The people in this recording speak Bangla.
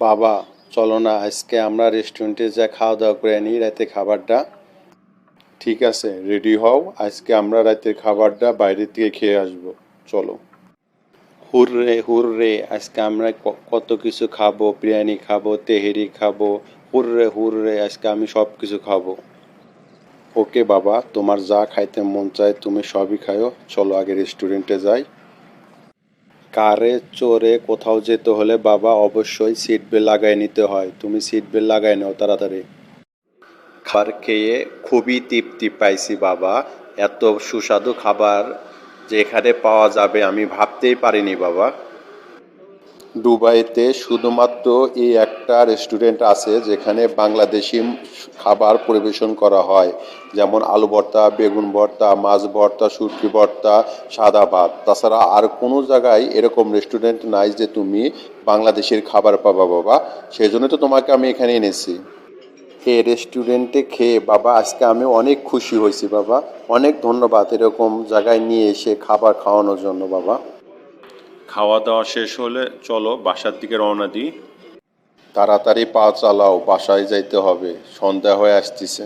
বাবা, চলো না, আজকে আমরা রেস্টুরেন্টে যা খাওয়া দাওয়া করে নিই রাতে খাবারটা। ঠিক আছে রেডি হও, আজকে আমরা রাতের খাবারটা বাইরে থেকে খেয়ে আসব, চলো। হুররে হুররে, আজকে আমরা কত কিছু খাব, বিরিয়ানি খাব, তেহেরি খাব, হুররে হুররে, আজকে আমি সব কিছু খাব। ওকে বাবা, তোমার যা খাইতে মন চায় তুমি সবই খাও চলো আগে রেস্টুরেন্টে যাই। কারে চোরে কোথাও যেতে হলে বাবা অবশ্যই সিট বেল্ট লাগাই নিতে হয়। তুমি সিট বেল্ট লাগাই নাও তাড়াতাড়ি। খাবার খেয়ে খুবই তৃপ্তি পাইছি বাবা। এত সুস্বাদু খাবার যে এখানে পাওয়া যাবে আমি ভাবতেই পারিনি বাবা। দুবাইতে শুধুমাত্র এই একটা রেস্টুরেন্ট আছে যেখানে বাংলাদেশি খাবার পরিবেশন করা হয়। যেমন আলু ভর্তা, বেগুন ভর্তা, মাছ ভর্তা শুটকি ভর্তা, সাদা ভাত। তাছাড়া আর কোনো জায়গায় এরকম রেস্টুরেন্ট নাই যে তুমি বাংলাদেশের খাবার পাবা বাবা। সেই জন্য তো তোমাকে আমি এখানে এনেছি। এই রেস্টুরেন্টে খেয়ে বাবা, আজকে আমি অনেক খুশি হয়েছি বাবা। অনেক ধন্যবাদ এরকম জায়গায় নিয়ে এসে খাবার খাওয়ানোর জন্য বাবা। খাওয়া দাওয়া শেষ হলে চলো বাসার দিকে রওনা দিই। তাড়াতাড়ি পা চালাও, বাসায় যাইতে হবে। সন্ধ্যা হয়ে আসতেছে।